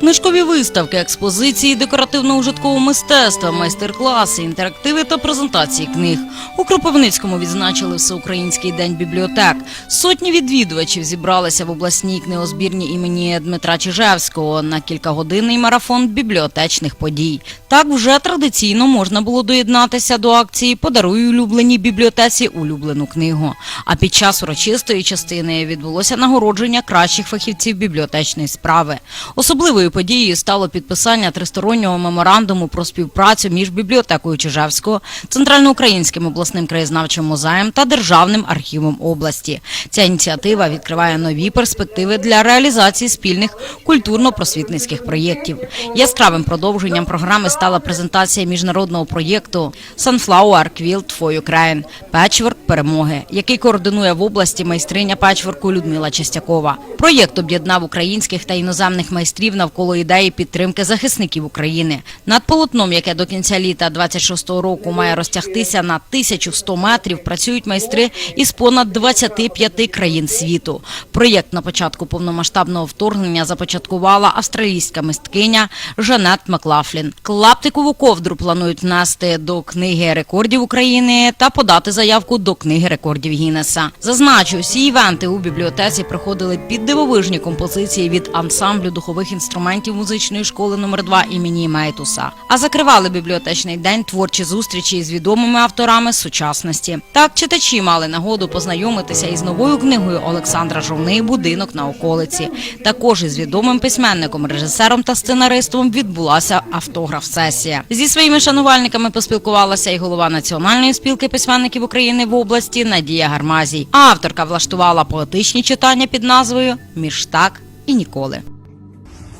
Книжкові виставки, експозиції декоративно-ужиткового мистецтва, майстер-класи, інтерактиви та презентації книг. У Кропивницькому відзначили Всеукраїнський день бібліотек. Сотні відвідувачів зібралися в обласній книгозбірні імені Дмитра Чижевського на кількагодинний марафон бібліотечних подій. Так вже традиційно можна було доєднатися до акції Подаруй улюбленій бібліотеці улюблену книгу. А під час урочистої частини відбулося нагородження кращих фахівців бібліотечної справи. Особливою подією стало підписання тристороннього меморандуму про співпрацю між бібліотекою Чижевського, Центральноукраїнським обласним краєзнавчим музеєм та Державним архівом області. Ця ініціатива відкриває нові перспективи для реалізації спільних культурно-просвітницьких проєктів. Яскравим продовженням програми стала презентація міжнародного проєкту Sunflower Quilt for Ukraine – Печворк перемоги, який координує в області майстриня печворку Людмила Чистякова. Проєкт об'єднав українських та іноземних майстрів навколо ідеї підтримки захисників України. Над полотном, яке до кінця літа 26-го року має розтягтися на 1100 метрів, працюють майстри із понад 25 країн світу. Проєкт на початку повномасштабного вторгнення започаткувала австралійська мисткиня Жанет Маклафлін. Клаптикову ковдру планують внести до книги рекордів України та подати заявку до книги рекордів Гіннеса. Зазначу, всі івенти у бібліотеці проходили під дивовижні композиції від ансамблю духових інструментів музичної школи номер 2 імені Мейтуса. А закривали бібліотечний день творчі зустрічі з відомими авторами сучасності. Так читачі мали нагоду познайомитися із новою книгою Олександра Жовни Будинок на околиці. Також із відомим письменником, режисером та сценаристом відбулася автограф-сесія. Зі своїми шанувальниками поспілкувалася і голова Національної спілки письменників України в області Надія Гармазій. Авторка влаштувала поетичні читання під назвою Між так і ніколи.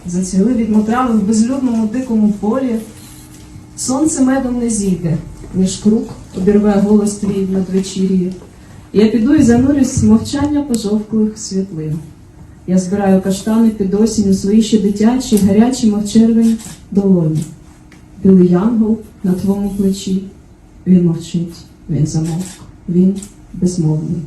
Зацвіли відмотрави в безлюдному дикому полі. Сонце медом не зійде, ніж круг обірве голос твій надвечір'ї. Я піду і занурюсь мовчання пожовклих світлин. Я збираю каштани під осінь у свої ще дитячі, гарячі, мов червень, долоні. Білий янгол на твоєму плечі. Він мовчить, він замовк, він безмовний.